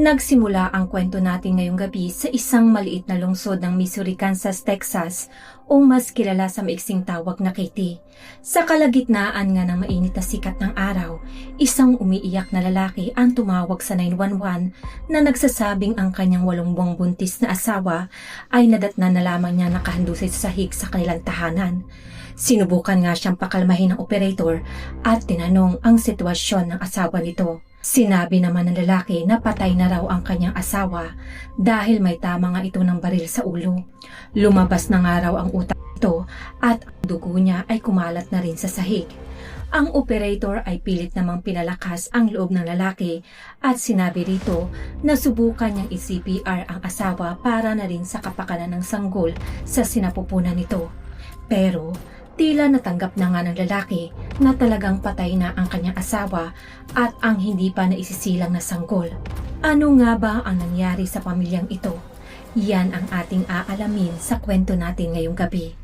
Nagsimula ang kwento natin ngayong gabi sa isang maliit na lungsod ng Missouri, Kansas, Texas o mas kilala sa maiksing tawag na Katy. Sa kalagitnaan nga ng mainit na sikat ng araw, isang umiiyak na lalaki ang tumawag sa 911 na nagsasabing ang kanyang walong buwang buntis na asawa ay nadatna na lamang niya nakahandusay sa sahig sa kanilang tahanan. Sinubukan nga siyang pakalmahin ng operator at tinanong ang sitwasyon ng asawa nito. Sinabi naman ng lalaki na patay na raw ang kanyang asawa dahil may tama nga ito ng baril sa ulo. Lumabas na nga raw ang utak nito at ang dugo niya ay kumalat na rin sa sahig. Ang operator ay pilit namang pinalakas ang loob ng lalaki at sinabi rito na subukan niyang i-CPR ang asawa para na rin sa kapakanan ng sanggol sa sinapupunan nito. Pero Tila natanggap na nga ng lalaki na talagang patay na ang kanyang asawa at ang hindi pa naisisilang na sanggol. Ano nga ba ang nangyari sa pamilyang ito? Yan ang ating aalamin sa kwento natin ngayong gabi.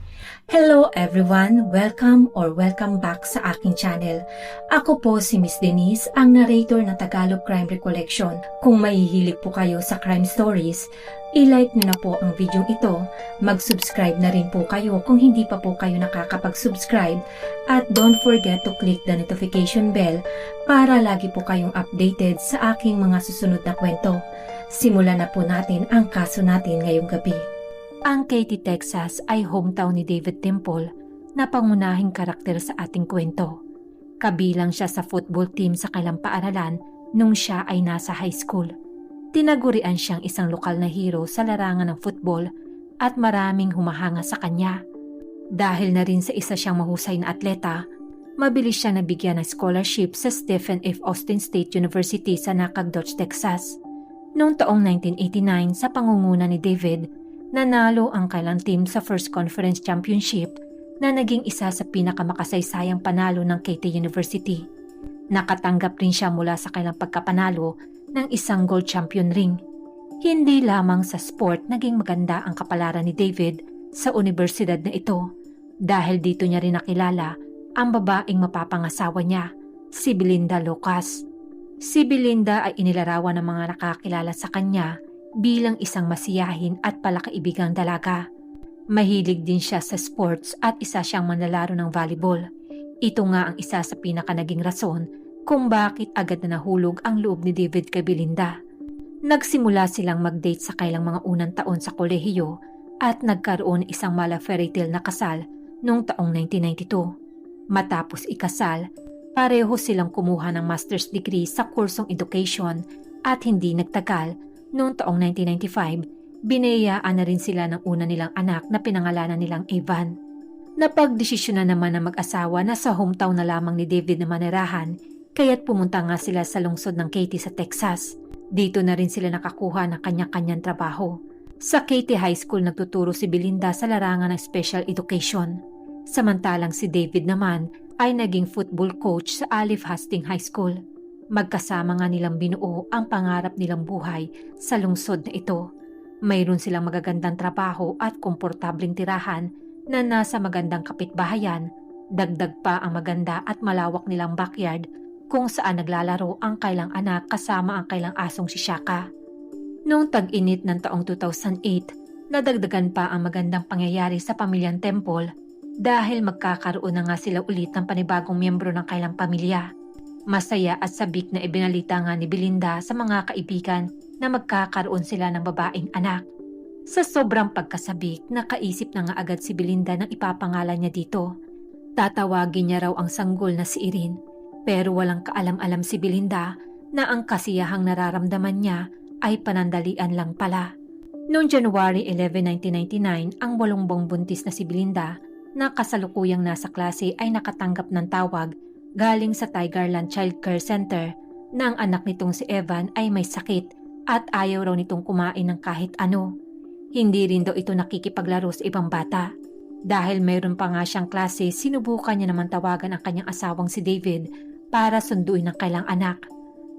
Hello everyone! Welcome or welcome back sa aking channel. Ako po si Miss Denise, ang narrator ng Tagalog Crime Recollection. Kung mahihilig po kayo sa crime stories, i-like nyo na po ang video ito, mag-subscribe na rin po kayo kung hindi pa po kayo nakakapag-subscribe at don't forget to click the notification bell para lagi po kayong updated sa aking mga susunod na kwento. Simulan na po natin ang kaso natin ngayong gabi. Ang Katy, Texas ay hometown ni David Temple na pangunahing karakter sa ating kwento. Kabilang siya sa football team sa kailang paaralan nung siya ay nasa high school. Tinagurian siyang isang lokal na hero sa larangan ng football at maraming humahanga sa kanya. Dahil na rin sa isa siyang mahusay na atleta, mabilis siyang nabigyan ng scholarship sa Stephen F. Austin State University sa Nacogdoches, Texas. Noong taong 1989 sa pangunguna ni David, nanalo ang kailang team sa first conference championship na naging isa sa pinakamakasaysayang panalo ng Katy University. Nakatanggap rin siya mula sa kailang pagkapanalo ng isang gold champion ring. Hindi lamang sa sport naging maganda ang kapalaran ni David sa universidad na ito dahil dito niya rin nakilala ang babaeng mapapangasawa niya, si Belinda Lucas. Si Belinda ay inilarawan ng mga nakakilala sa kanya bilang isang masiyahin at palakaibigang dalaga. Mahilig din siya sa sports at isa siyang manlalaro ng volleyball. Ito nga ang isa sa pinaka naging rason kung bakit agad na nahulog ang loob ni David kay Belinda. Nagsimula silang mag-date sa kailang mga unang taon sa kolehiyo at nagkaroon isang mala fairy tale na kasal noong taong 1992. Matapos ikasal, pareho silang kumuha ng master's degree sa kursong education at hindi nagtagal Noong taong 1995, binayaan na rin sila ng una nilang anak na pinangalanan nilang Evan. Napagdesisyon na naman ng mag-asawa na sa hometown na lamang ni David na manirahan, kaya't pumunta nga sila sa lungsod ng Katy sa Texas. Dito na rin sila nakakuha ng kanya-kanyang trabaho. Sa Katy High School nagtuturo si Belinda sa larangan ng special education. Samantalang si David naman ay naging football coach sa Olive Hastings High School. Magkasama nga nilang binuo ang pangarap nilang buhay sa lungsod na ito. Mayroon silang magagandang trabaho at komportabling tirahan na nasa magandang kapitbahayan. Dagdag pa ang maganda at malawak nilang backyard kung saan naglalaro ang kailang anak kasama ang kailang asong si Shaka. Noong tag-init ng taong 2008, nadagdagan pa ang magandang pangyayari sa pamilyang Temple dahil magkakaroon na nga sila ulit ng panibagong miyembro ng kailang pamilya. Masaya at sabik na ibinalita nga ni Belinda sa mga kaibigan na magkakaroon sila ng babaeng anak. Sa sobrang pagkasabik, nakaisip na nga agad si Belinda ng ipapangalan niya dito. Tatawagin niya raw ang sanggol na si Irene, pero walang kaalam-alam si Belinda na ang kasiyahang nararamdaman niya ay panandalian lang pala. Noong January 11, 1999, ang walong buntis na si Belinda na kasalukuyang nasa klase ay nakatanggap ng tawag galing sa Tigerland Child Care Center na ang anak nitong si Evan ay may sakit at ayaw raw nitong kumain ng kahit ano. Hindi rin daw ito nakikipaglaro sa ibang bata. Dahil mayroon pa nga siyang klase, sinubukan niya naman tawagan ang kanyang asawang si David para sunduin ang kailang anak.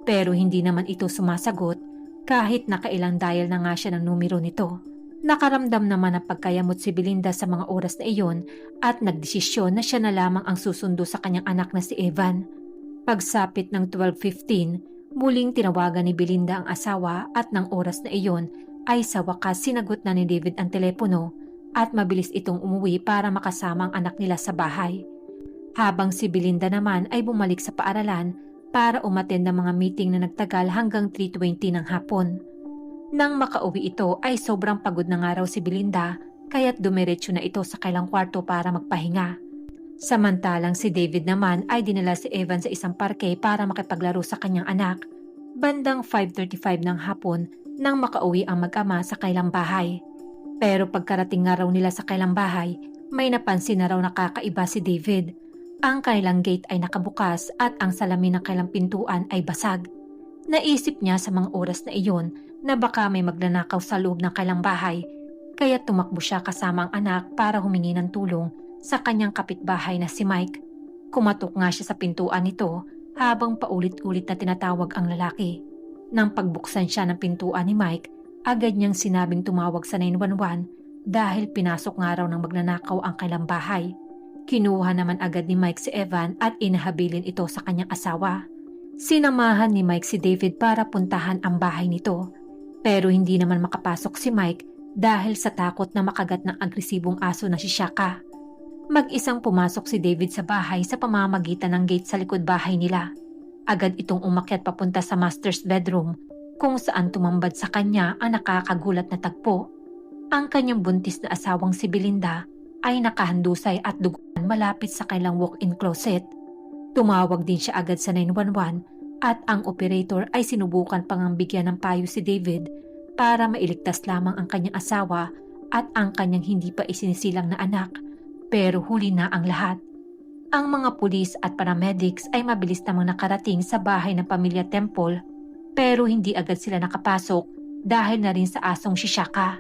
Pero hindi naman ito sumasagot kahit nakailang dial na nga siya ng numero nito. Nakaramdam naman ng pagkayamot si Belinda sa mga oras na iyon at nagdesisyon na siya na lamang ang susundo sa kanyang anak na si Evan. Pagsapit ng 12.15, Muling tinawagan ni Belinda ang asawa at ng oras na iyon ay sa wakas sinagot na ni David ang telepono at mabilis itong umuwi para makasama ang anak nila sa bahay. Habang si Belinda naman ay bumalik sa paaralan para umaten ng mga meeting na nagtagal hanggang 3.20 ng hapon. Nang makauwi ito ay sobrang pagod na nga raw si Belinda kaya't dumiretso na ito sa kailang kwarto para magpahinga. Samantalang si David naman ay dinala si Evan sa isang parke para makipaglaro sa kanyang anak. Bandang 5.35 ng hapon nang makauwi ang mag-ama sa kailang bahay. Pero pagkarating nga raw nila sa kailang bahay, may napansin na raw nakakaiba si David. Ang kailang gate ay nakabukas at ang salamin ng kailang pintuan ay basag. Naisip niya sa mga oras na iyon na baka may magnanakaw sa loob ng kailang bahay, kaya tumakbo siya kasama ang anak para humingi ng tulong sa kanyang kapitbahay na si Mike. Kumatok nga siya sa pintuan nito habang paulit-ulit na tinatawag ang lalaki. Nang pagbuksan siya ng pintuan ni Mike, agad niyang sinabing tumawag sa 911 dahil pinasok nga raw ng magnanakaw ang kailang bahay. Kinuha naman agad ni Mike si Evan at inahabilin ito sa kanyang asawa. Sinamahan ni Mike si David para puntahan ang bahay nito. Pero hindi naman makapasok si Mike dahil sa takot na makagat ng agresibong aso na si Shaka. Mag-isang pumasok si David sa bahay sa pamamagitan ng gate sa likod bahay nila. Agad itong umakyat papunta sa master's bedroom kung saan tumambad sa kanya ang nakakagulat na tagpo. Ang kanyang buntis na asawang si Belinda ay nakahandusay at duguan malapit sa kailang walk-in closet. Tumawag din siya agad sa 911 at ang operator ay sinubukan pang bigyan ng payo si David para mailigtas lamang ang kanyang asawa at ang kanyang hindi pa isinisilang na anak pero huli na ang lahat. Ang mga pulis at paramedics ay mabilis namang nakarating sa bahay ng pamilya Temple pero hindi agad sila nakapasok dahil na rin sa asong si Shaka.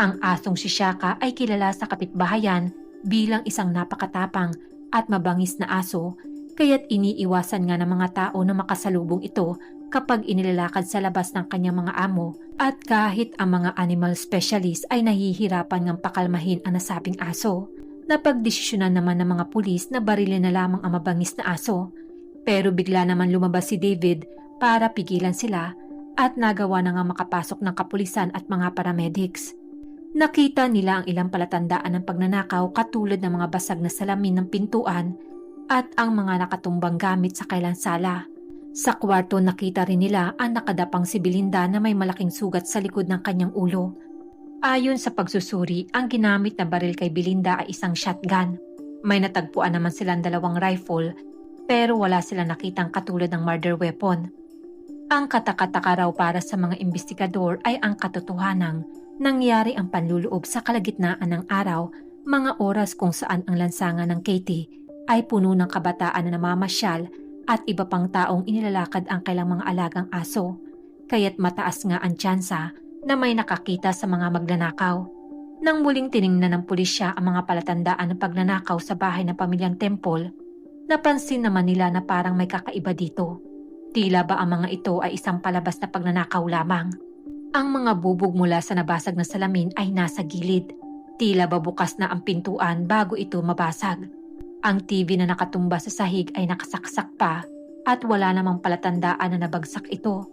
Ang asong si Shaka ay kilala sa kapitbahayan bilang isang napakatapang at mabangis na aso kaya't iniiwasan nga ng mga tao na makasalubong ito kapag inilalakad sa labas ng kanyang mga amo at kahit ang mga animal specialist ay nahihirapan ngang pakalmahin ang nasabing aso. Napagdesisyonan naman ng mga pulis na barilin na lamang ang mabangis na aso. Pero bigla naman lumabas si David para pigilan sila at nagawa na nga makapasok ng kapulisan at mga paramedics. Nakita nila ang ilang palatandaan ng pagnanakaw katulad ng mga basag na salamin ng pintuan at ang mga nakatumbang gamit sa kailang sala. Sa kwarto nakita rin nila ang nakadapang si Belinda na may malaking sugat sa likod ng kanyang ulo Ayon sa pagsusuri, ang ginamit na baril kay Belinda ay isang shotgun. May natagpuan naman silang dalawang rifle pero wala silang nakitang katulad ng murder weapon. Ang katakataka raw para sa mga investigador ay ang katotohanang nangyari ang panluloob sa kalagitnaan ng araw, mga oras kung saan ang lansangan ng Katie ay puno ng kabataan na namamasyal at iba pang taong inilalakad ang kailang mga alagang aso. Kaya't mataas nga ang tsansa na may nakakita sa mga magnanakaw. Nang muling tiningnan ng pulisya ang mga palatandaan ng pagnanakaw sa bahay ng pamilyang Temple, napansin naman nila na parang may kakaiba dito. Tila ba ang mga ito ay isang palabas na pagnanakaw lamang? Ang mga bubog mula sa nabasag na salamin ay nasa gilid. Tila ba bukas na ang pintuan bago ito mabasag. Ang TV na nakatumba sa sahig ay nakasaksak pa at wala namang palatandaan na nabagsak ito.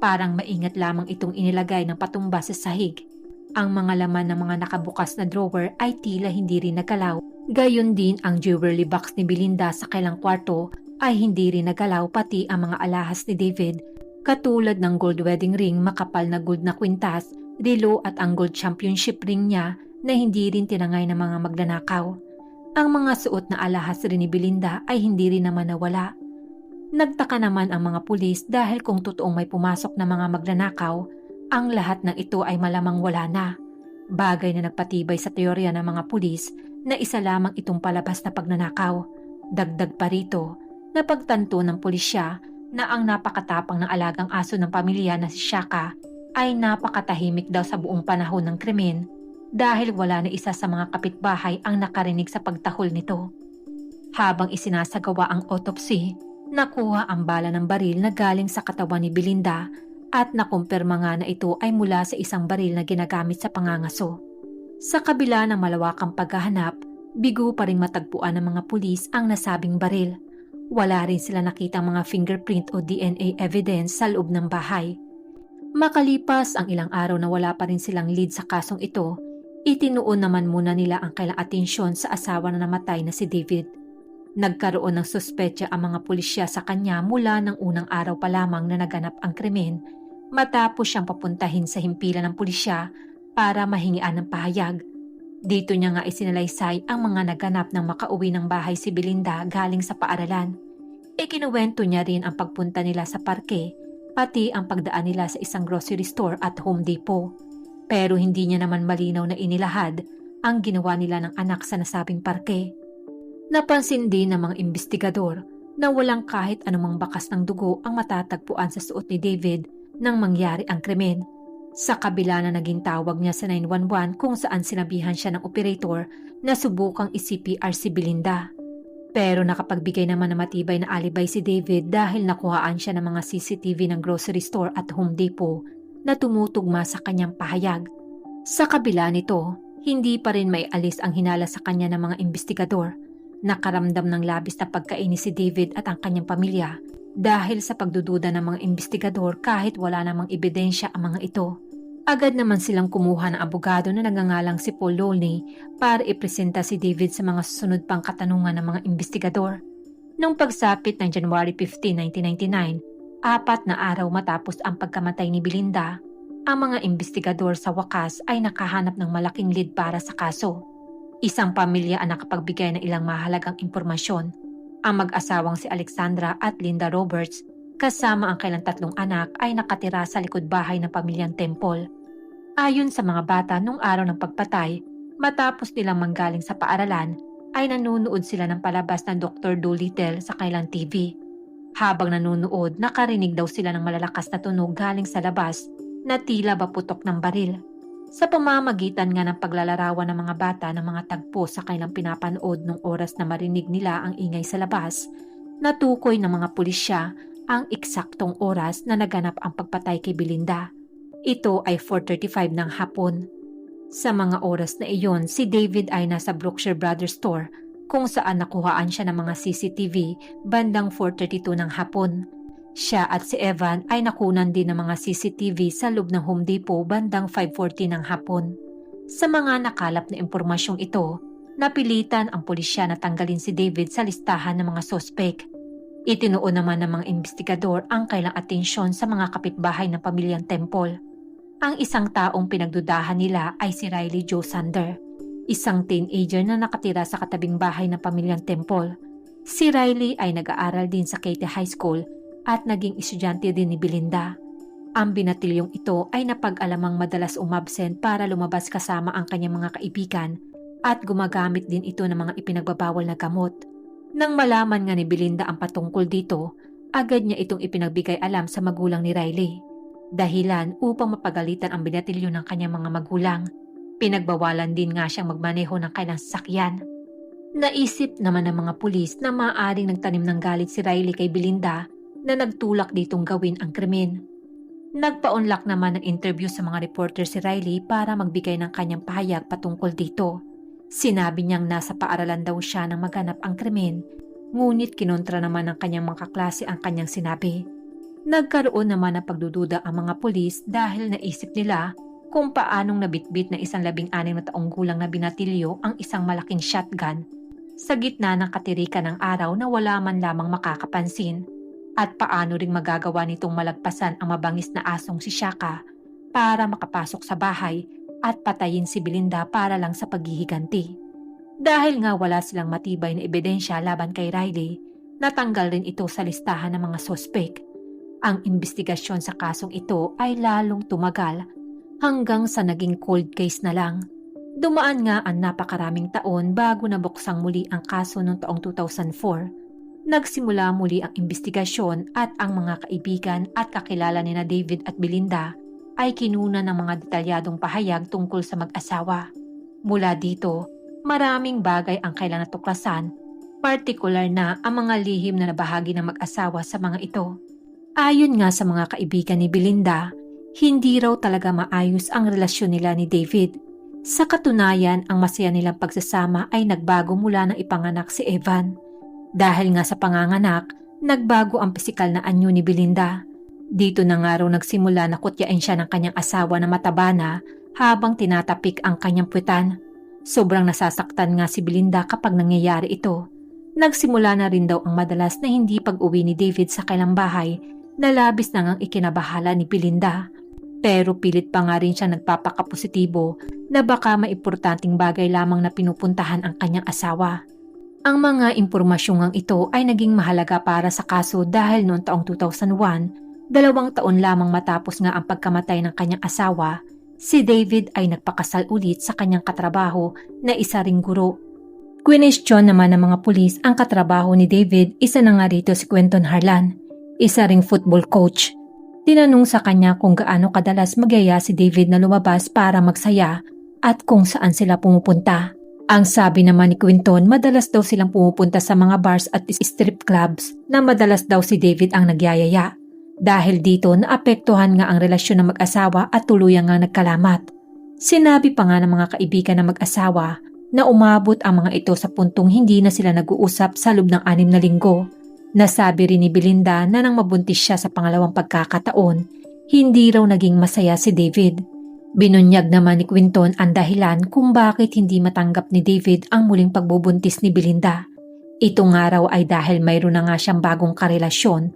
Parang maingat lamang itong inilagay ng patumba sa sahig. Ang mga laman ng mga nakabukas na drawer ay tila hindi rin nagalaw. Gayon din ang jewelry box ni Belinda sa kailang kwarto ay hindi rin nagalaw pati ang mga alahas ni David katulad ng gold wedding ring, makapal na gold na kwintas, relo at ang gold championship ring niya na hindi rin tinangay ng mga magnanakaw. Ang mga suot na alahas rin ni Belinda ay hindi rin naman nawala. Nagtaka naman ang mga pulis dahil kung totoong may pumasok na mga magnanakaw, ang lahat ng ito ay malamang wala na. Bagay na nagpatibay sa teorya ng mga pulis na isa lamang itong palabas na pagnanakaw. Dagdag pa rito, napagtanto ng pulisya na ang napakatapang ng alagang aso ng pamilya na si Shaka ay napakatahimik daw sa buong panahon ng krimen dahil wala na isa sa mga kapitbahay ang nakarinig sa pagtahol nito. Habang isinasagawa ang autopsy, Nakuha ang bala ng baril na galing sa katawan ni Belinda at nakumpirma nga na ito ay mula sa isang baril na ginagamit sa pangangaso. Sa kabila ng malawakang paghahanap, bigo pa rin matagpuan ng mga pulis ang nasabing baril. Wala rin sila nakitang mga fingerprint o DNA evidence sa loob ng bahay. Makalipas ang ilang araw na wala pa rin silang lead sa kasong ito, itinuon naman muna nila ang kailang atensyon sa asawa na namatay na si David. Nagkaroon ng suspetya ang mga pulisya sa kanya mula ng unang araw pa lamang na naganap ang krimen matapos siyang papuntahin sa himpilan ng pulisya para mahingian ng pahayag. Dito niya nga isinalaysay ang mga naganap ng makauwi ng bahay si Belinda galing sa paaralan. Ikinuwento niya rin ang pagpunta nila sa parke pati ang pagdaan nila sa isang grocery store at Home Depot. Pero hindi niya naman malinaw na inilahad ang ginawa nila ng anak sa nasabing parke. Napansin din ng mga investigador na walang kahit anumang bakas ng dugo ang matatagpuan sa suot ni David nang mangyari ang krimen. Sa kabila na naging tawag niya sa 911 kung saan sinabihan siya ng operator na subukang i-CPR si Belinda. Pero nakapagbigay naman ng matibay na alibay si David dahil nakuhaan siya ng mga CCTV ng grocery store at Home Depot na tumutugma sa kanyang pahayag. Sa kabila nito, hindi pa rin may alis ang hinala sa kanya ng mga investigador. Nakaramdam ng labis na pagkainis si David at ang kanyang pamilya dahil sa pagdududa ng mga investigador kahit wala namang ebidensya ang mga ito. Agad naman silang kumuha ng abogado na nagangalang si Paul Lolney para ipresenta si David sa mga susunod pang katanungan ng mga investigador. Noong pagsapit ng January 15, 1999, apat na araw matapos ang pagkamatay ni Belinda, ang mga investigador sa wakas ay nakahanap ng malaking lead para sa kaso. Isang pamilya ang nakapagbigay ng ilang mahalagang impormasyon. Ang mag-asawang si Alexandra at Linda Roberts kasama ang kailang tatlong anak ay nakatira sa likod bahay ng pamilyang Temple. Ayon sa mga bata nung araw ng pagpatay, matapos nilang manggaling sa paaralan, ay nanonood sila ng palabas ng Dr. Dolittle sa kailang TV. Habang nanonood, nakarinig daw sila ng malalakas na tunog galing sa labas na tila ba putok ng baril. Sa pamamagitan nga ng paglalarawan ng mga bata ng mga tagpo sa kailang pinapanood nung oras na marinig nila ang ingay sa labas, natukoy ng mga pulisya ang eksaktong oras na naganap ang pagpatay kay Belinda. Ito ay 4.35 ng hapon. Sa mga oras na iyon, si David ay nasa Brookshire Brothers Store kung saan nakuhaan siya ng mga CCTV bandang 4.32 ng hapon. Siya at si Evan ay nakunan din ng mga CCTV sa loob ng Home Depot bandang 5.40 ng hapon. Sa mga nakalap na impormasyong ito, napilitan ang pulisya na tanggalin si David sa listahan ng mga sospek. Itinuon naman ng mga investigador ang kailang atensyon sa mga kapitbahay ng pamilyang Temple. Ang isang taong pinagdudahan nila ay si Riley Joe Sander, isang teenager na nakatira sa katabing bahay ng pamilyang Temple. Si Riley ay nag-aaral din sa Katy High School at naging estudyante din ni Belinda. Ang binatilyong ito ay napag-alamang madalas umabsent para lumabas kasama ang kanyang mga kaibigan at gumagamit din ito ng mga ipinagbabawal na gamot. Nang malaman nga ni Belinda ang patungkol dito, agad niya itong ipinagbigay alam sa magulang ni Riley. Dahilan upang mapagalitan ang binatilyo ng kanyang mga magulang. Pinagbawalan din nga siyang magmaneho ng kanyang sasakyan. Naisip naman ng mga pulis na maaaring nagtanim ng galit si Riley kay Belinda na nagtulak ditong gawin ang krimen. Nagpaunlak naman ng interview sa mga reporter si Riley para magbigay ng kanyang pahayag patungkol dito. Sinabi niyang nasa paaralan daw siya nang maganap ang krimen, ngunit kinontra naman ng kanyang mga kaklase ang kanyang sinabi. Nagkaroon naman ng pagdududa ang mga pulis dahil naisip nila kung paanong nabitbit na isang labing anim na taong gulang na binatilyo ang isang malaking shotgun sa gitna ng katirikan ng araw na wala man lamang makakapansin at paano ring magagawa nitong malagpasan ang mabangis na asong si Shaka para makapasok sa bahay at patayin si Belinda para lang sa paghihiganti. Dahil nga wala silang matibay na ebidensya laban kay Riley, natanggal rin ito sa listahan ng mga sospek. Ang investigasyon sa kasong ito ay lalong tumagal hanggang sa naging cold case na lang. Dumaan nga ang napakaraming taon bago nabuksang muli ang kaso noong taong 2004 Nagsimula muli ang investigasyon at ang mga kaibigan at kakilala ni na David at Belinda ay kinuna ng mga detalyadong pahayag tungkol sa mag-asawa. Mula dito, maraming bagay ang kailan natuklasan, partikular na ang mga lihim na nabahagi ng mag-asawa sa mga ito. Ayon nga sa mga kaibigan ni Belinda, hindi raw talaga maayos ang relasyon nila ni David. Sa katunayan, ang masaya nilang pagsasama ay nagbago mula nang ipanganak si Evan. Dahil nga sa panganganak, nagbago ang pisikal na anyo ni Belinda. Dito na nga raw nagsimula na kutyain siya ng kanyang asawa na mataba na habang tinatapik ang kanyang puwetan. Sobrang nasasaktan nga si Belinda kapag nangyayari ito. Nagsimula na rin daw ang madalas na hindi pag-uwi ni David sa kailang bahay na labis na ngang ikinabahala ni Belinda. Pero pilit pa nga rin siya nagpapakapositibo na baka maimportanting bagay lamang na pinupuntahan ang kanyang asawa. Ang mga impormasyong ngang ito ay naging mahalaga para sa kaso dahil noong taong 2001, dalawang taon lamang matapos nga ang pagkamatay ng kanyang asawa, si David ay nagpakasal ulit sa kanyang katrabaho na isa ring guro. Quinestiyon naman ng mga pulis ang katrabaho ni David, isa na nga rito si Quentin Harlan, isa ring football coach. Tinanong sa kanya kung gaano kadalas magyaya si David na lumabas para magsaya at kung saan sila pumupunta. Ang sabi naman ni Quinton, madalas daw silang pumupunta sa mga bars at strip clubs na madalas daw si David ang nagyayaya. Dahil dito naapektuhan nga ang relasyon ng mag-asawa at tuluyang nga nagkalamat. Sinabi pa nga ng mga kaibigan ng mag-asawa na umabot ang mga ito sa puntong hindi na sila nag-uusap sa loob ng anim na linggo. Nasabi rin ni Belinda na nang mabuntis siya sa pangalawang pagkakataon, hindi raw naging masaya si David. Binunyag naman ni Quinton ang dahilan kung bakit hindi matanggap ni David ang muling pagbubuntis ni Belinda. Ito nga raw ay dahil mayroon na nga siyang bagong karelasyon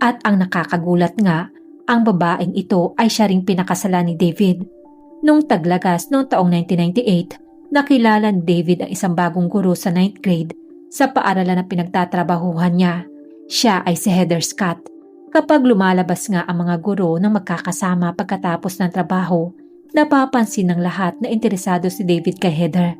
at ang nakakagulat nga, ang babaeng ito ay siya ring pinakasalan ni David. Nung taglagas noong taong 1998, nakilala ni David ang isang bagong guro sa 9th grade sa paaralan na pinagtatrabahuhan niya. Siya ay si Heather Scott. Kapag lumalabas nga ang mga guro na magkakasama pagkatapos ng trabaho, napapansin ng lahat na interesado si David kay Heather.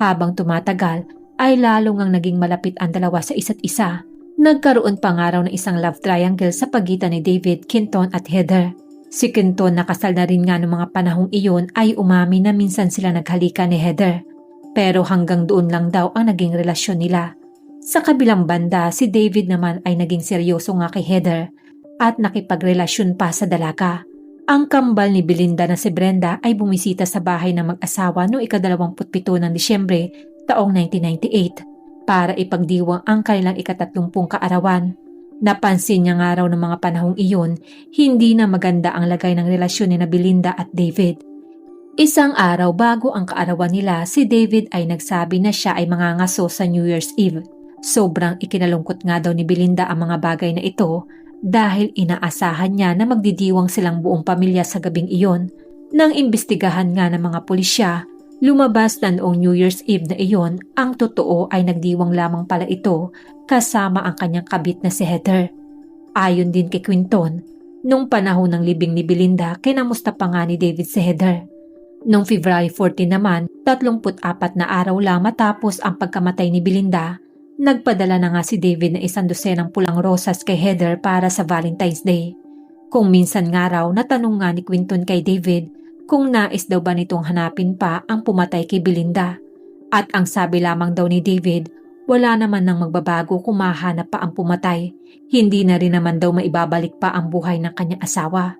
Habang tumatagal, ay lalo ngang naging malapit ang dalawa sa isa't isa. Nagkaroon pa nga raw ng isang love triangle sa pagitan ni David, Quinton at Heather. Si Quinton na kasal na rin nga noong mga panahong iyon ay umami na minsan sila naghalika ni Heather. Pero hanggang doon lang daw ang naging relasyon nila. Sa kabilang banda, si David naman ay naging seryoso nga kay Heather at nakipagrelasyon pa sa dalaga. Ang kambal ni Belinda na si Brenda ay bumisita sa bahay ng mag-asawa noong ikadalawamputpito ng Disyembre taong 1998 para ipagdiwang ang kanilang ikatatlumpung kaarawan. Napansin niya nga raw ng mga panahong iyon, hindi na maganda ang lagay ng relasyon ni na Belinda at David. Isang araw bago ang kaarawan nila, si David ay nagsabi na siya ay mangangaso sa New Year's Eve. Sobrang ikinalungkot nga daw ni Belinda ang mga bagay na ito dahil inaasahan niya na magdidiwang silang buong pamilya sa gabing iyon. Nang imbestigahan nga ng mga pulisya, lumabas na noong New Year's Eve na iyon, ang totoo ay nagdiwang lamang pala ito kasama ang kanyang kabit na si Heather. Ayon din kay Quinton, nung panahon ng libing ni Belinda, kinamusta pa nga ni David si Heather. Noong February 14 naman, 34 na araw lang matapos ang pagkamatay ni Belinda, Nagpadala na nga si David na isang dosenang pulang rosas kay Heather para sa Valentine's Day. Kung minsan nga raw, natanong nga ni Quinton kay David kung nais daw ba nitong hanapin pa ang pumatay kay Belinda. At ang sabi lamang daw ni David, wala naman nang magbabago kung mahanap pa ang pumatay. Hindi na rin naman daw maibabalik pa ang buhay ng kanyang asawa.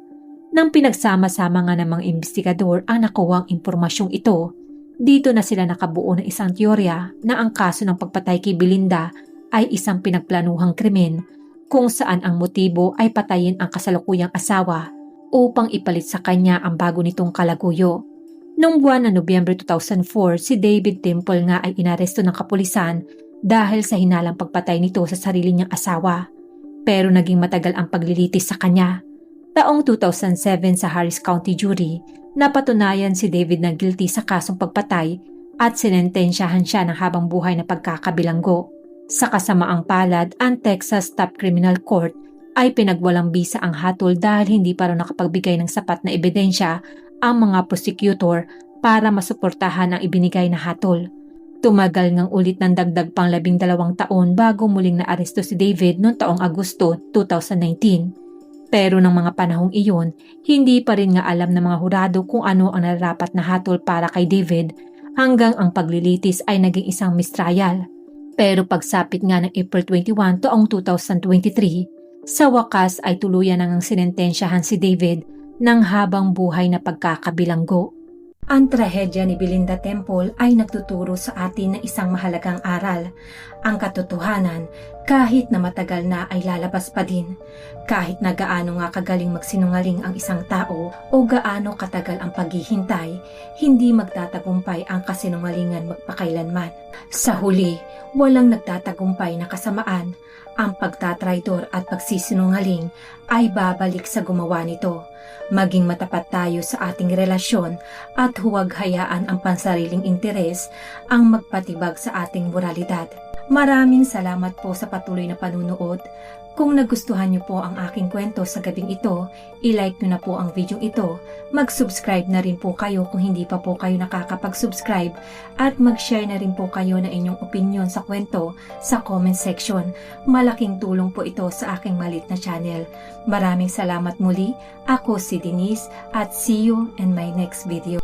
Nang pinagsama-sama nga ng mga investigador ang nakuwang impormasyong ito, dito na sila nakabuo ng isang teorya na ang kaso ng pagpatay kay Belinda ay isang pinagplanuhang krimen kung saan ang motibo ay patayin ang kasalukuyang asawa upang ipalit sa kanya ang bago nitong kalaguyo. Noong buwan ng Nobyembre 2004, si David Temple nga ay inaresto ng kapulisan dahil sa hinalang pagpatay nito sa sarili niyang asawa. Pero naging matagal ang paglilitis sa kanya. Taong 2007 sa Harris County Jury, Napatunayan si David na guilty sa kasong pagpatay at sinentensyahan siya ng habang buhay na pagkakabilanggo. Sa kasamaang palad, ang Texas Top Criminal Court ay pinagwalang bisa ang hatol dahil hindi pa rin nakapagbigay ng sapat na ebidensya ang mga prosecutor para masuportahan ang ibinigay na hatol. Tumagal ngang ulit ng dagdag pang labing dalawang taon bago muling naaresto si David noong taong Agosto 2019. Pero ng mga panahong iyon, hindi pa rin nga alam ng mga hurado kung ano ang nararapat na hatol para kay David hanggang ang paglilitis ay naging isang mistrial. Pero pagsapit nga ng April 21 taong 2023, sa wakas ay tuluyan nang sinentensyahan si David ng habang buhay na pagkakabilanggo. Ang trahedya ni Belinda Temple ay nagtuturo sa atin na isang mahalagang aral, ang katotohanan Kahit na matagal na ay lalabas pa din. Kahit na gaano nga kagaling magsinungaling ang isang tao o gaano katagal ang paghihintay, hindi magtatagumpay ang kasinungalingan magpakailanman. Sa huli, walang nagtatagumpay na kasamaan. Ang pagtatraidor at pagsisinungaling ay babalik sa gumawa nito. Maging matapat tayo sa ating relasyon at huwag hayaan ang pansariling interes ang magpatibag sa ating moralidad. Maraming salamat po sa patuloy na panunood. Kung nagustuhan niyo po ang aking kwento sa gabing ito, i-like niyo na po ang video ito, mag-subscribe na rin po kayo kung hindi pa po kayo nakakapag-subscribe at mag-share na rin po kayo na inyong opinion sa kwento sa comment section. Malaking tulong po ito sa aking malit na channel. Maraming salamat muli. Ako si Denise at see you in my next video.